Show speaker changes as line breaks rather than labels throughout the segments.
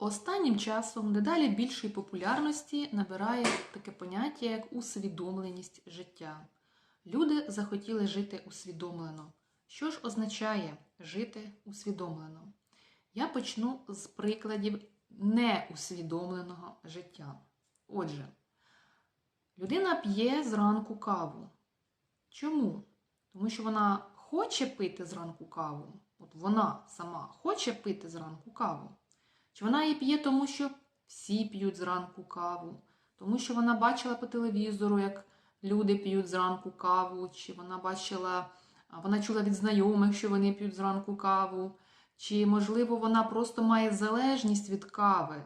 Останнім часом дедалі більшої популярності набирає таке поняття, як усвідомленість життя. Люди захотіли жити усвідомлено. Що ж означає жити усвідомлено? Я почну з прикладів неусвідомленого життя. Отже, людина п'є зранку каву. Чому? Тому що вона хоче пити зранку каву. От вона сама хоче пити зранку каву. Чи вона її п'є, тому що всі п'ють зранку каву, тому що вона бачила по телевізору, як люди п'ють зранку каву, чи вона бачила, вона чула від знайомих, що вони п'ють зранку каву, чи, можливо, вона просто має залежність від кави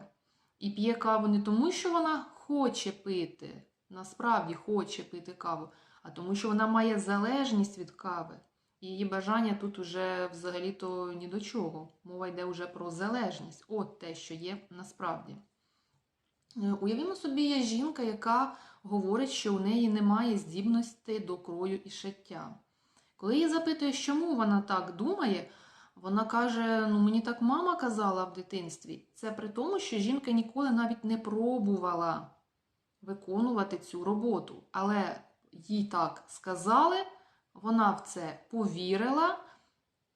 і п'є каву не тому, що вона хоче пити, насправді хоче пити каву, а тому, що вона має залежність від кави. Її бажання тут уже взагалі-то ні до чого. Мова йде вже про залежність. От те, що є насправді. Е, Уявімо собі, є жінка, яка говорить, що у неї немає здібності до крою і шиття. Коли її запитуєш, чому вона так думає, вона каже: ну мені так мама казала в дитинстві. Це при тому, що жінка ніколи навіть не пробувала виконувати цю роботу. Але їй так сказали, вона в це повірила,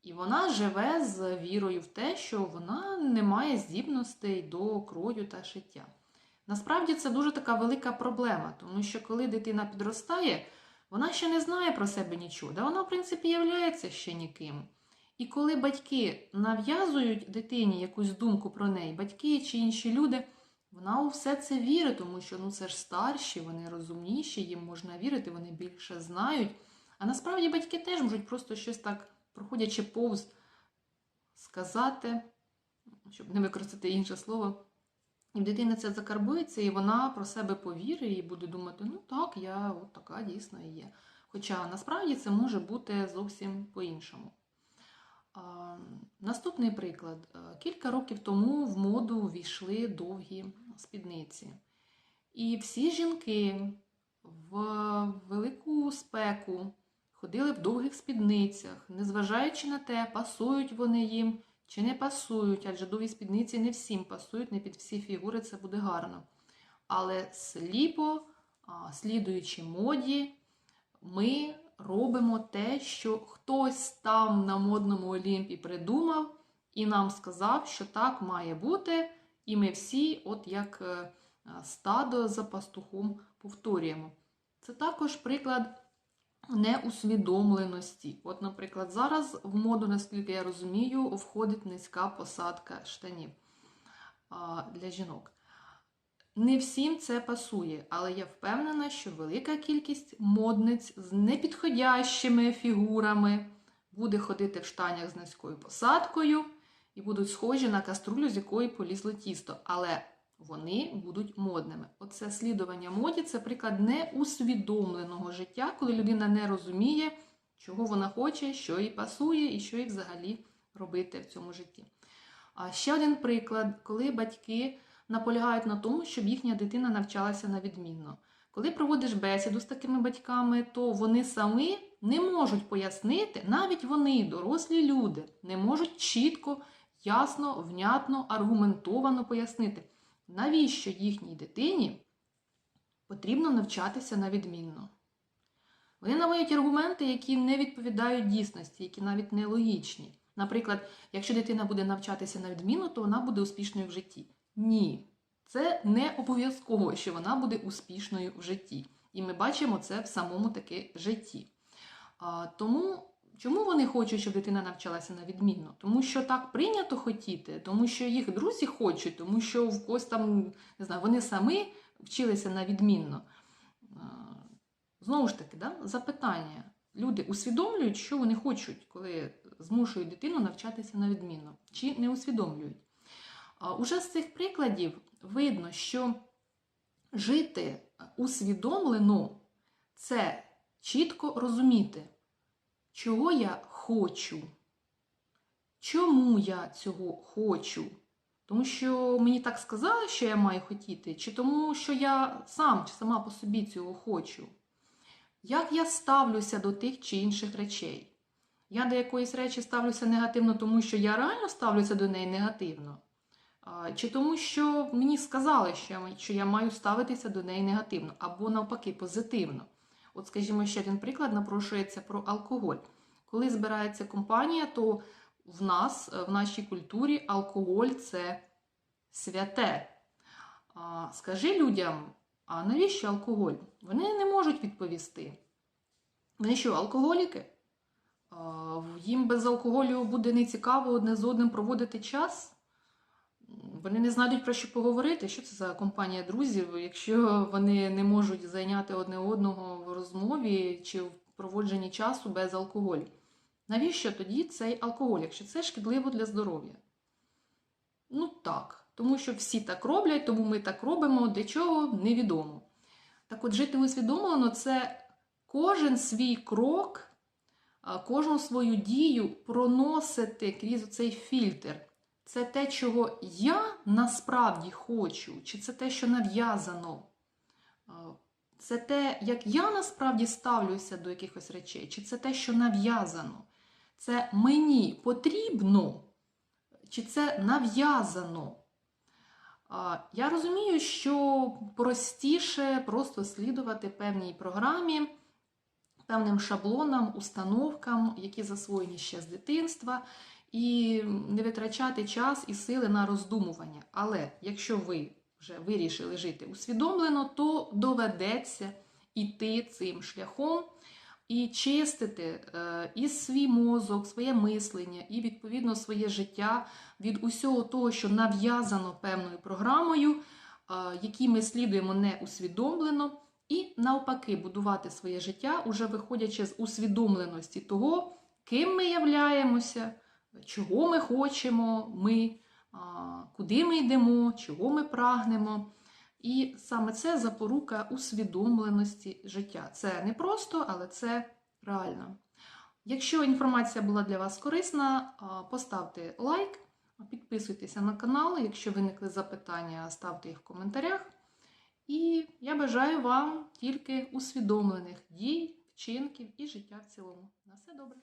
і вона живе з вірою в те, що вона не має здібностей до крою та шиття. Насправді це дуже така велика проблема, тому що коли дитина підростає, вона ще не знає про себе нічого, да вона, в принципі, являється ще ніким. І коли батьки нав'язують дитині якусь думку про неї, батьки чи інші люди, вона у все це вірить, тому що ну це ж старші, вони розумніші, їм можна вірити, вони більше знають. А насправді батьки теж можуть просто щось так, проходячи повз, сказати, щоб не використати інше слово. І в дитини це закарбується, і вона про себе повірить і буде думати, ну так, я от така дійсно і є. Хоча насправді це може бути зовсім по-іншому. Наступний приклад. Е, Кілька років тому в моду ввійшли довгі спідниці. І всі жінки в велику спеку ходили в довгих спідницях, незважаючи на те, пасують вони їм чи не пасують, адже довгі спідниці не всім пасують, не під всі фігури це буде гарно. Але сліпо, слідуючи моді, ми робимо те, що хтось там на модному Олімпі придумав і нам сказав, що так має бути, і ми всі, от як е, стадо за пастухом, повторюємо. Це також приклад неусвідомленості. От, наприклад, зараз в моду, наскільки я розумію, входить низька посадка штанів для жінок. Не всім це пасує, але я впевнена, що велика кількість модниць з непідходящими фігурами буде ходити в штанях з низькою посадкою і будуть схожі на каструлю, з якої полізло тісто. Але вони будуть модними. Оце слідування моді це приклад неусвідомленого життя, коли людина не розуміє, чого вона хоче, що їй пасує і що їй взагалі робити в цьому житті. А ще один приклад, коли батьки наполягають на тому, щоб їхня дитина навчалася на відмінно. Коли проводиш бесіду з такими батьками, то вони самі не можуть пояснити, навіть вони, дорослі люди, не можуть чітко, ясно, внятно, аргументовано пояснити, навіщо їхній дитині потрібно навчатися на відмінно. Вони наводять аргументи, які не відповідають дійсності, які навіть не логічні. Наприклад, якщо дитина буде навчатися на відмінно, то вона буде успішною в житті. Ні, це не обов'язково, що вона буде успішною в житті. І ми бачимо це в самому таки житті. Тому чому вони хочуть, щоб дитина навчалася на відмінно? Тому що так прийнято хотіти, тому що їх друзі хочуть, тому що в когось там, не знаю, вони самі вчилися на відмінно. Знову ж таки, да, запитання. Люди усвідомлюють, що вони хочуть, коли змушують дитину навчатися на відмінно, чи не усвідомлюють. Уже з цих прикладів видно, що жити усвідомлено це чітко розуміти, чого я хочу, чому я цього хочу. Тому що мені так сказали, що я маю хотіти, чи тому, що я сам чи сама по собі цього хочу. Як я ставлюся до тих чи інших речей? Я до якоїсь речі ставлюся негативно, тому що я реально ставлюся до неї негативно. Чи тому, що мені сказали, що я, маю- ставитися до неї негативно, або навпаки, позитивно. От, скажімо, ще один приклад напрошується про алкоголь. Коли збирається компанія, то в нас, е, в нашій культурі, алкоголь це святе. Скажи людям, а навіщо алкоголь? Вони не можуть відповісти. Вони що, алкоголіки? Їм без алкоголю буде нецікаво одне з одним проводити час. Вони не знайдуть про що поговорити. Що це за компанія друзів, якщо вони не можуть зайняти одне одного в розмові чи в проводженні часу без алкоголю. Навіщо тоді цей алкоголь, якщо це шкідливо для здоров'я? Ну так, тому що всі так роблять, тому ми так робимо, для чого невідомо. Так от жити усвідомлено це кожен свій крок, кожну свою дію проносити крізь цей фільтр. Це те, чого я насправді хочу, чи це те, що нав'язано. Це те, як я насправді ставлюся до якихось речей, чи це те, що нав'язано. Це мені потрібно, чи це нав'язано. Я розумію, що простіше просто слідувати певній програмі, певним шаблонам, установкам, які засвоєні ще з дитинства, і не витрачати час і сили на роздумування. Але якщо ви вже вирішили жити усвідомлено, то доведеться йти цим шляхом і чистити е, і свій мозок, своє мислення, і відповідно своє життя від усього того, що нав'язано певною програмою, е, якій ми слідуємо не усвідомлено, і навпаки будувати своє життя, уже виходячи з усвідомленості того, ким ми являємося, чого ми хочемо, ми, куди ми йдемо, чого ми прагнемо. І саме це запорука усвідомленості життя. Це не просто, але це реально. Якщо інформація була для вас корисна, поставте лайк, підписуйтеся на канал. Якщо виникли запитання, ставте їх в коментарях. І я бажаю вам тільки усвідомлених дій, вчинків і життя в цілому. На все добре!